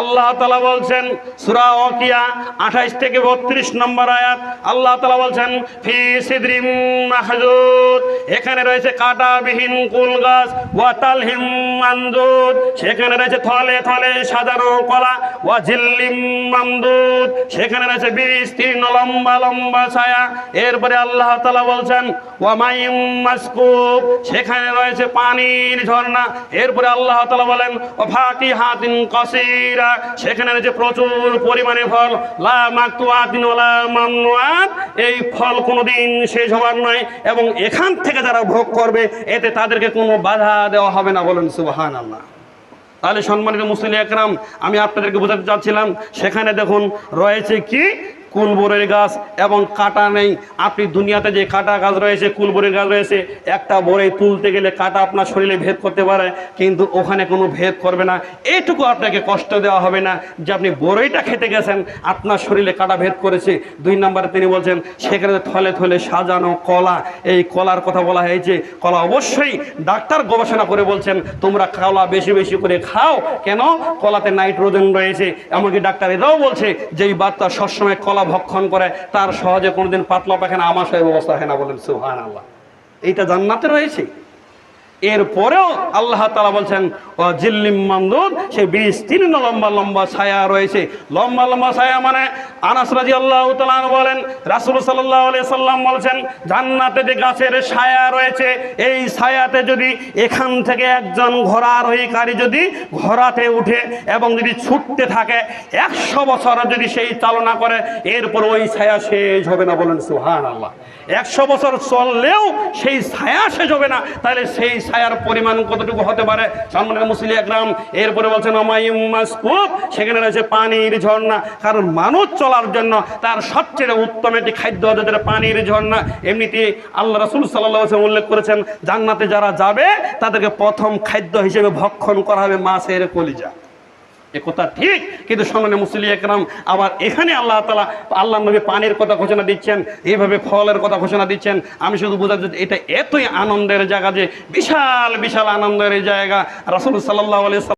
আল্লাহ তালা বলছেন, সুরা অকিয়া আঠাইশ থেকে বত্রিশ নম্বর আয়াত, আল্লাহ তালা বলছেন, ফি সিদ্রিম মাহজুদ এখানে রয়েছে কাটাবিহীন কুল গাছ, ওয়া তালহিম মানজুদ সেখানে রয়েছে থলে থলে সাজানো কলা, ওয়া ঝিল্লিম মামদুদ, সেখানে রয়েছে বিস্তীর্ণ লম্বা লম্বা ছায়া, এরপরে আল্লাহ তালা বলছেন, ওয়া মাইম মাসকুব, সেখানে রয়েছে পানির ঝর্ণা, এরপরে আল্লাহ তালা বলেন, ও ফাঁকি হাতিন কসিরা সেখানে রয়েছে প্রচুর পরিমাণে ফল, লা এই ফল কোনোদিন শেষ হবার নয়। এবং এখান থেকে যারা ভোগ করবে, এতে তাদেরকে কোনো বাধা দেওয়া হবে না বলেন সুবাহান আল্লাহ তাহলে সম্মানিত মুসলিম একরাম, আমি আপনাদেরকে বোঝাতে চাচ্ছিলাম, সেখানে দেখুন রয়েছে কি? কুলবরের গাছ এবং কাটা নেই। আপনি দুনিয়াতে যে কাটা গাছ রয়েছে, কুলবরের গাছ রয়েছে, একটা বরে তুলতে গেলে কাটা আপনার শরীরে ভেদ করতে পারে, কিন্তু ওখানে কোনো ভেদ করবে না। এইটুকু আপনাকে কষ্ট দেওয়া হবে না যে আপনি বড়ইটা খেতে গেছেন, আপনার শরীরে কাটা ভেদ করেছে। দুই নম্বরে তিনি বলছেন, সেখানে থলে থলে সাজানো কলা, এই কলার কথা বলা হয়েছে। কলা অবশ্যই ডাক্তার গবেষণা করে বলছেন, তোমরা কলা বেশি বেশি করে খাও। কেন? কলাতে নাইট্রোজেন রয়েছে। এমনকি ডাক্তার এটাও বলছে যে বাচ্চা সবসময় কলা ভক্ষণ করে, তার সহজে কোনোদিন পাতলা পায়খানা, আমাশয়ের ব্যবস্থা হয় না বলেন সুহান আল্লাহ এইটা জান্নাতে রয়েছে। এরপরেও আল্লাহ তালা বলছেন জিল্লিম মামদুদ সে বিস্তীর্ণ লম্বা লম্বা ছায়া রয়েছে। লম্বা লম্বা ছায়া মানে আনাস রাজি আল্লাহ তালান বলেন, রাসুল সাল্লাহ আলিয়া সাল্লাম বলছেন, জান্নাতে যে গাছের ছায়া রয়েছে, এই ছায়াতে যদি এখান থেকে একজন ঘোড়ারোহীকারী যদি ঘোড়াতে উঠে এবং যদি ছুটতে থাকে, একশো বছর যদি সেই চালনা করে, এরপর ওই ছায়া শেষ হবে না বলেন সুহান আল্লাহ একশো বছর চললেও সেই ছায়া শেষ হবে না, তাহলে সেই ছায়ার পরিমাণ কতটুকু হতে পারে? সামনে মুসলি একরাম এরপরে বলছেন সেখানে রয়েছে পানির ঝর্ণা। কারণ মানুষ চলার জন্য তার সবচেয়ে উত্তম একটি খাদ্য হতে যেটা পানির ঝর্ণা। এমনিতে আল্লাহ রসুল সাল্লাহ উল্লেখ করেছেন, জান্নাতে যারা যাবে, তাদেরকে প্রথম খাদ্য হিসেবে ভক্ষণ করা হবে মাছের কলিজা। এ কথা ঠিক। কিন্তু সামনে মুসলি একরাম, আবার এখানে আল্লাহ তালা আল্লাহ নবী পানির কথা ঘোষণা দিচ্ছেন, এইভাবে ফলের কথা ঘোষণা দিচ্ছেন। আমি শুধু বোঝাচ্ছি যে এটা এতই আনন্দের জায়গা যে, বিশাল বিশাল আনন্দের জায়গা। রাসুল সাল্লাহ আলিয়া